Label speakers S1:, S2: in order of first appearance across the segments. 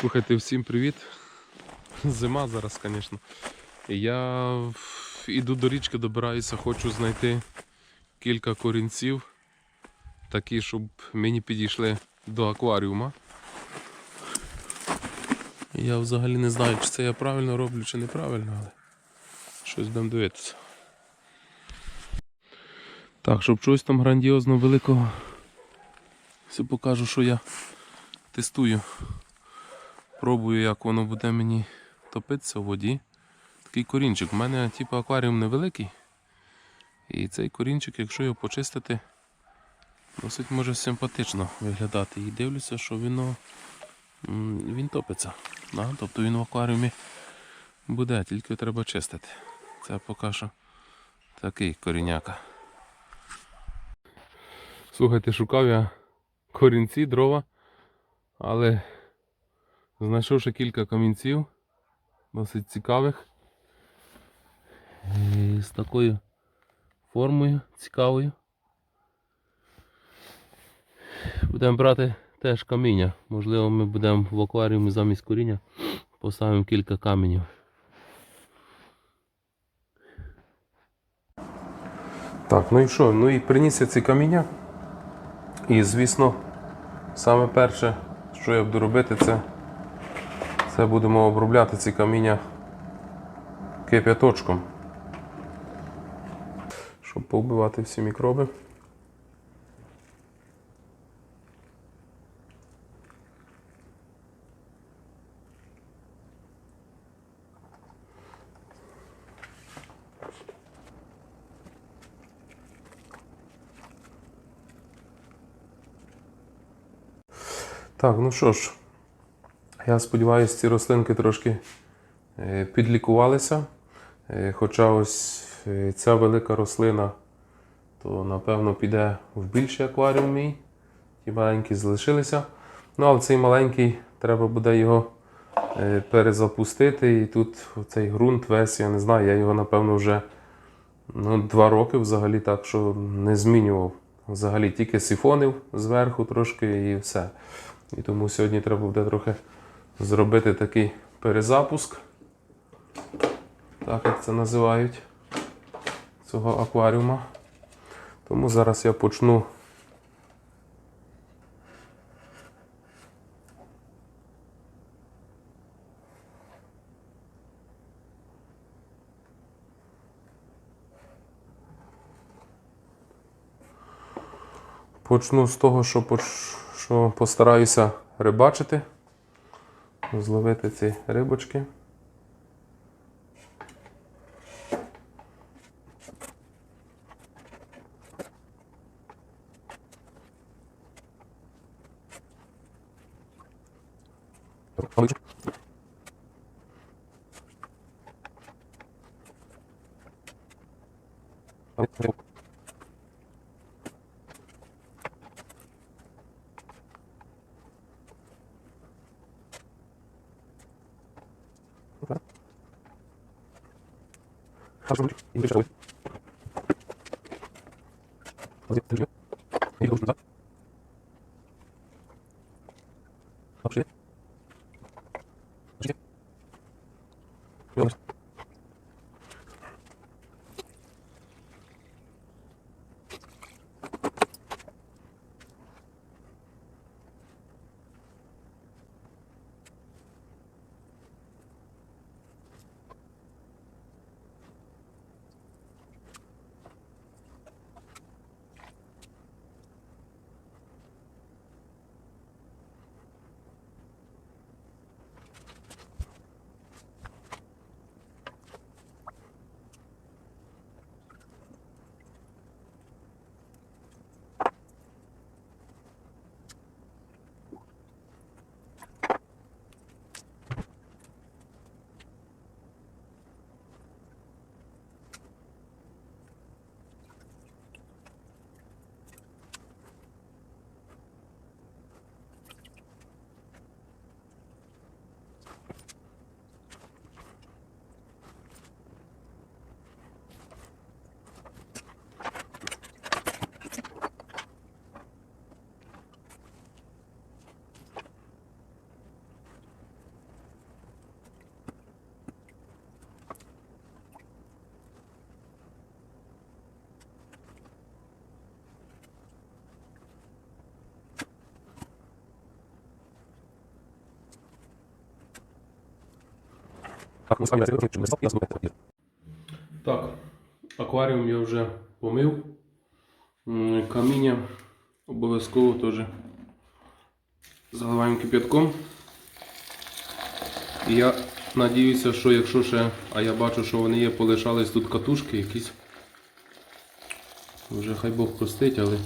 S1: Слухайте, всім привіт. Зима зараз, звісно. Я іду до річки, добираюся, хочу знайти кілька корінців, такі, щоб мені підійшли до акваріума. Я взагалі не знаю, чи це я правильно роблю, чи неправильно, але щось будемо дивитися. Так, щоб чогось там грандіозно великого, все покажу, що я тестую. Пробую, як воно буде мені топитися в воді. Такий корінчик. У мене типу, акваріум невеликий. І цей корінчик, якщо його почистити, досить може симпатично виглядати. І дивлюся, що воно, він топиться. Да? Тобто він в акваріумі буде, тільки треба чистити. Це поки що такий коріняка. Слухайте, шукав я корінці, дрова, але Знайшов ще кілька камінців, досить цікавих. І з такою формою цікавою. Будемо брати теж каміння. Можливо, ми будемо в акваріумі замість коріння поставимо кілька каменів. Так, ну і що? Ну і приніс я ці каміння. І звісно, саме перше, що я буду робити, це це будемо обробляти ці каміння кип'яточком, щоб повбивати всі мікроби. Так, ну що ж, я сподіваюся, ці рослинки трошки е, підлікувалися. Е, Хоча ось е, ця велика рослина, то напевно піде в більший акваріум мій. Ті маленькі залишилися. Ну, але цей маленький треба буде його перезапустити. І тут цей ґрунт весь, я не знаю, я його напевно вже ну, два роки взагалі так, що не змінював. Взагалі тільки сифонив зверху трошки і все. І тому сьогодні треба буде трохи зробити такий перезапуск, так як це називають цього акваріума. Тому зараз я почну. Почну з того, що, поч- що постараюся рибачити зловити ці рибочки. 잠시만요. 인도 시작하고 어제 들려? 이거 무슨 말? 아, 혹시? 혹시? 여기 Так, акваріум я вже помив. Каміння обов'язково теж заливаємо кип'ятком. І я надіюся, що якщо ще, а я бачу, що вони є, полишались тут катушки якісь. Вже хай Бог простить, але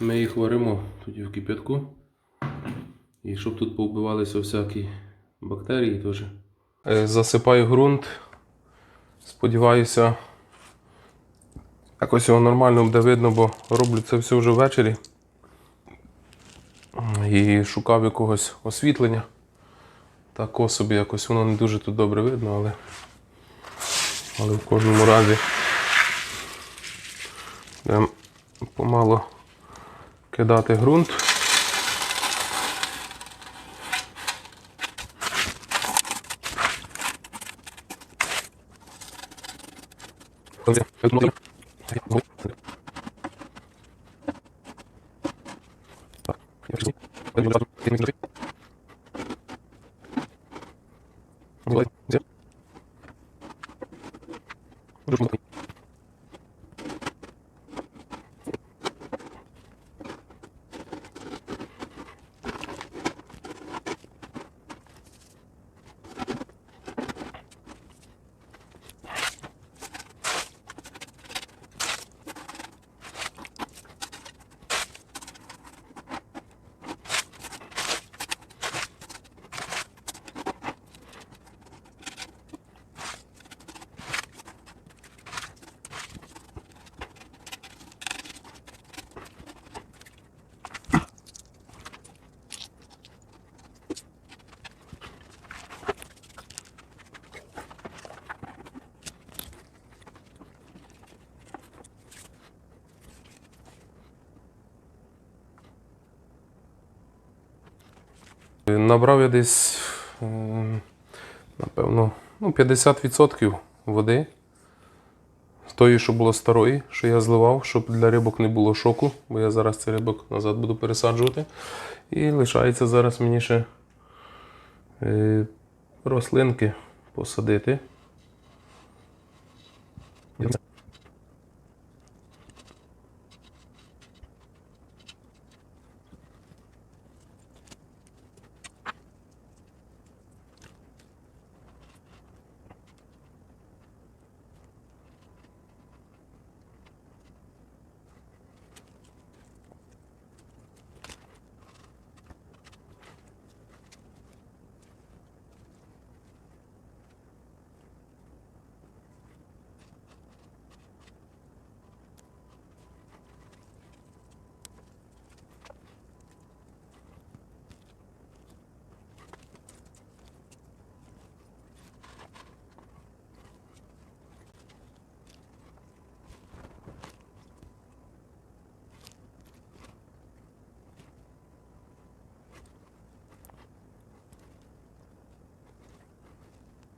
S1: ми їх варимо тоді в кип'ятку. І щоб тут повбивалися всякі бактерії теж. Засипаю ґрунт. Сподіваюся, якось його нормально буде видно, бо роблю це все вже ввечері. І шукав якогось освітлення. Так собі якось воно не дуже тут добре видно, але, але в кожному разі будемо помало кидати ґрунт. Thank you. Набрав я десь, напевно, ну, 50% води. З тої, що було старої, що я зливав, щоб для рибок не було шоку, бо я зараз цей рибок назад буду пересаджувати. І лишається зараз мені ще е, рослинки посадити.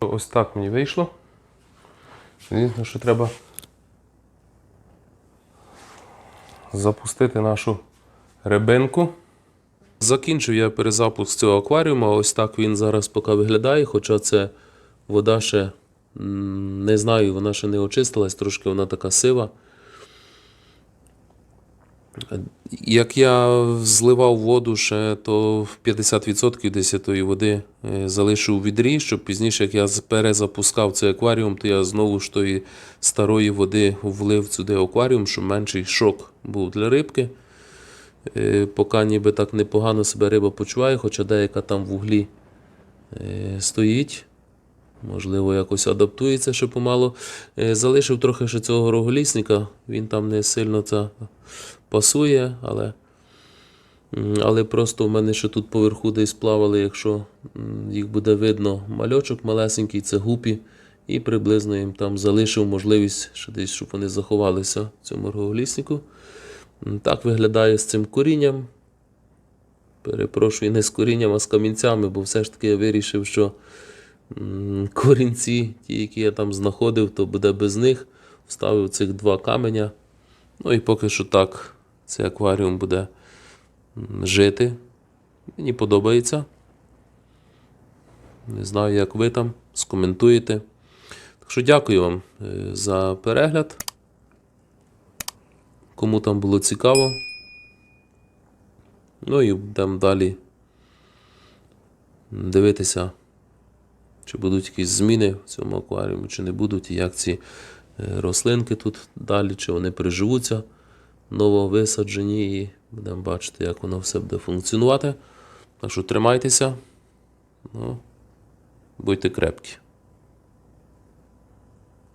S1: Ось так мені вийшло. Звісно, що треба запустити нашу рибинку. Закінчив я перезапуск цього акваріума. Ось так він зараз поки виглядає, хоча це вода ще не знаю, вона ще не очистилась, трошки вона така сива. Як я зливав воду ще, то 50% десь води е, залишив у відрі, щоб пізніше, як я перезапускав цей акваріум, то я знову ж тої старої води влив сюди акваріум, щоб менший шок був для рибки. Е, Поки ніби так непогано себе риба почуває, хоча деяка там в углі е, стоїть. Можливо, якось адаптується ще помало. Е, Залишив трохи ще цього роголісника, він там не сильно це пасує, але, але просто в мене ще тут поверху десь плавали, якщо їх буде видно, мальочок малесенький, це гупі. І приблизно їм там залишив можливість ще десь, щоб вони заховалися в цьому роголіснику. Так виглядає з цим корінням. Перепрошую, не з корінням, а з камінцями, бо все ж таки я вирішив, що корінці, ті, які я там знаходив, то буде без них. Вставив цих два каменя. Ну і поки що так цей акваріум буде жити. Мені подобається. Не знаю, як ви там. скоментуєте. Так що дякую вам е, за перегляд. Кому там було цікаво. Ну і будемо далі дивитися, чи будуть якісь зміни в цьому акваріумі, чи не будуть, і як ці е, рослинки тут далі, чи вони переживуться нововисаджені, і будемо бачити, як воно все буде функціонувати. Так що тримайтеся, ну, будьте крепкі.